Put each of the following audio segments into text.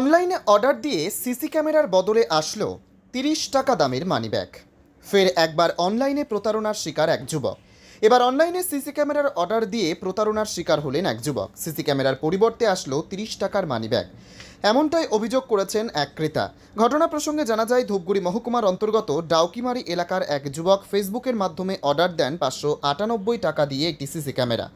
অনলাইনে অর্ডার দিয়ে সিসি ক্যামেরার বদলে আসলো তিরিশ টাকা দামের মানিব্যাগ। ফের একবার অনলাইনে প্রতারণার শিকার এক যুবক। এবার অনলাইনে সিসি ক্যামেরার অর্ডার দিয়ে প্রতারণার শিকার হলেন এক যুবক। সিসি ক্যামেরার পরিবর্তে আসলো তিরিশ টাকার মানিব্যাগ। এমনটাই অভিযোগ করেছেন এক ক্রেতা। ঘটনা প্রসঙ্গে জানা যায়, ধূপগুড়ি মহকুমার অন্তর্গত ডাউকিমারি এলাকার এক যুবক ফেসবুকের মাধ্যমে অর্ডার দেন পাঁচশো আটানব্বই টাকা দিয়ে একটি সিসি ক্যামেরা।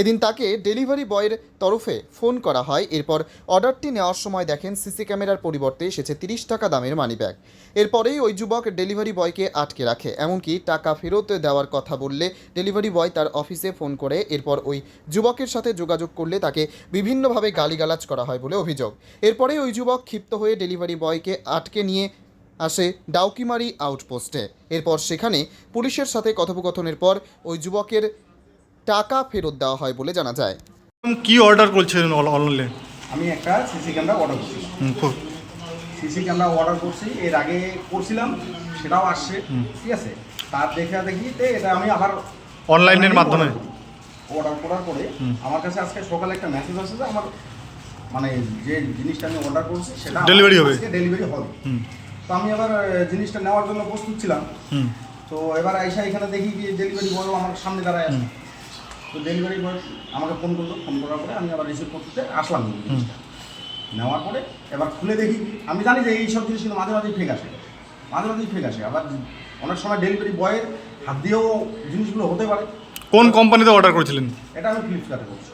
এদিন তাকে ডেলিভারি বয়ের তরফে ফোন করা হয়। এরপর অর্ডারটি নেওয়ার সময় দেখেন সিসি ক্যামেরার পরিবর্তে এসেছে তিরিশ টাকা দামের মানিব্যাগ এরপরেই ওই যুবক ডেলিভারি বয়কে আটকে রাখে। এমনকি টাকা ফেরত দেওয়ার কথা বললে ডেলিভারি বয় তার অফিসে ফোন করে, এরপর ওই যুবকের সাথে যোগাযোগ করলে তাকে বিভিন্নভাবে গালিগালাজ করা হয় বলে অভিযোগ। এরপরেই ওই যুবক ক্ষিপ্ত হয়ে ডেলিভারি বয়কে আটকে নিয়ে আসে ডাউকিমারি আউটপোস্টে। এরপর সেখানে পুলিশের সাথে কথোপকথনের পর ওই যুবকের টাকা ফেরত দেওয়া হয় বলে জানা যায়। কি অর্ডার করছিলেন অন- অনলাইনে আমি একটা সিসি ক্যামেরা অর্ডার করছিলাম হুম, সিসি ক্যামেরা অর্ডার করছি এর আগে করছিলাম সেটাও আসছে ঠিক আছে? তার দেখা দেখিতে এটা আমি আবার অনলাইনের মাধ্যমে? অর্ডার করার পরে আমার কাছে আজকে সকালে একটা মেসেজ আসছে যে আমার মানে যে জিনিসটা আমি অর্ডার করছি সেটা ডেলিভারি হবে। ডেলিভারি হবে। তো আমি আবার জিনিসটা নেওয়ার জন্য প্রস্তুত ছিলাম। তো এবার আইসা এখানে দেখি কি ডেলিভারি বয় আমার সামনে দাঁড়ায় আছে। তো ডেলিভারি বয় আমাকে ফোন করল ফোন করার পরে আমি আবার রিসিভ করতে আসলাম জিনিসটা। নেওয়ার পরে এবার খুলে দেখি আমি জানি যে এইসব জিনিস কিন্তু মাঝে মাঝেই ফেক আসে। মাঝে মাঝেই ফেক আসে। আবার অনেক সময় ডেলিভারি বয়ের হাত দিয়েও জিনিসগুলো হতে পারে। কোন কোম্পানিতে অর্ডার করেছিলেন? এটা আমি ফ্লিপকার্টে করছি।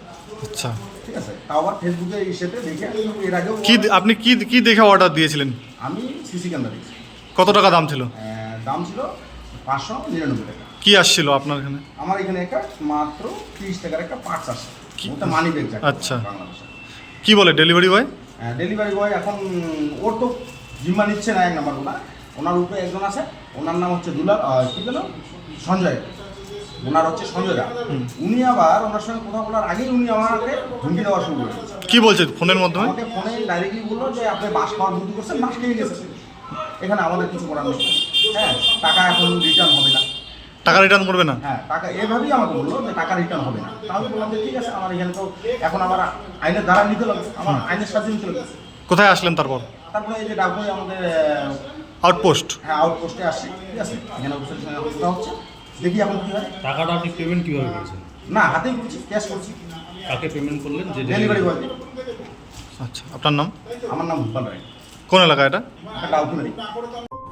আচ্ছা। ঠিক আছে? তাও আবার ফেসবুকে ইসেতে দেখে এর আগেও কি আপনি কি কি দেখে অর্ডার দিয়েছিলেন? আমি সিসি ক্যামেরা দিয়েছি কত টাকা দাম ছিল? দাম ছিল পাঁচশো নিরানব্বই টাকা। কি আসছিল আপনার এখানে? আমার এখানে একটা মাত্র তিরিশ টাকার একটা পার্টস কি- ওটা মানি ব্যাগ আচ্ছা। বাংলাদেশে। কি বলে ডেলিভারি বয় ডেলিভারি বয় এখন ওর তো জিম্মা নিচ্ছে না এক নাম্বার ওনা ওনার উপরে একজন আছে ওনার নাম হচ্ছে দুলাল কি যেন? সঞ্জয়। ওনার হচ্ছে সঞ্জয় দা উনি আবার ওনার সঙ্গে কথা বলার আগেই উনি আমাকে হুমকি দেওয়া শুরু করে দিয়েছে। কি বলছে ফোনের মাধ্যমে? আমাকে ফোনে ডাইরেক্টলি বলল যে আপনি বাস খাওয়ার বুদ্ধি করছেন বাস খেয়ে গেছেন এখানে আমাদের কিছু করার নেই। হ্যাঁ টাকা এখন রিটার্ন হবে না। টাকা রিটার্ন করবে না? হ্যাঁ টাকা এভাবেই আমাকে বলল যে টাকা রিটার্ন হবে না। তাহলে বললাম যে ঠিক আছে আমার এখানে তো এখন আমার আইনের দ্বারা নিতে লাগবে আমার আইনের সাহায্য নিতে লাগবে কোথায় আসলেন তারপর? তারপরে এই যে ডাকুরে আমাদের আউটপোস্ট হ্যাঁ আউটপোস্টে আসছি ঠিক আছে? এখানে অফিসের সঙ্গে কথা হচ্ছে। দেখি এখন কী হয়। টাকাটা আপনি পেমেন্ট কীভাবে করেছেন? না হাতেই করছি ক্যাশ করছি। কাকে পেমেন্ট করলেন? যে ডেলিভারি বয় আচ্ছা আপনার নাম? আমার নাম ভূপাল রায়। কোন এলাকা এটা? একটা ডাউকিমারি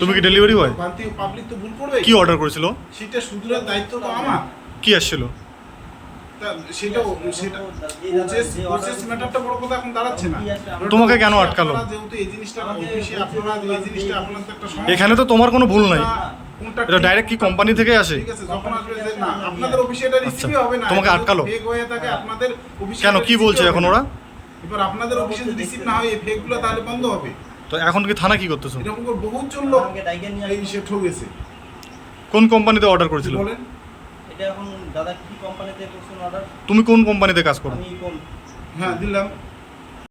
তুমি কি ডেলিভারি বয় পাবলিক তো ভুল করবে। কি অর্ডার করেছিল? সেটা শুধরার দায়িত্ব তো আমার। কি আসছিল? তোমাকে কেন আটকালো? এখানে তো তোমার কোনো ভুল নাই। এটা ডাইরেক্ট কি কোম্পানি থেকে আসে? না আপনাদের অফিসে রিসিভই হবে না। তোমাকে আটকালো? ফেক হয়ে থাকে আপনাদের অফিসে কেন? কি বলছে এখন ওরা? এবার আপনাদের অফিসে যদি রিসিভ না হয় এই ফেকগুলো তাহলে বন্ধ হবে। তো এখন কি থানা কি করতেছো? এরকম করে বহুত জন লোক এই সে ঠকেছে কোন কোম্পানিতে অর্ডার করেছিল? বলেন? এটা এখন দাদা কি কোম্পানিতে করছেন অর্ডার তুমি কোন কোম্পানিতে কাজ করো? আমি কোন? হ্যাঁ দিলাম।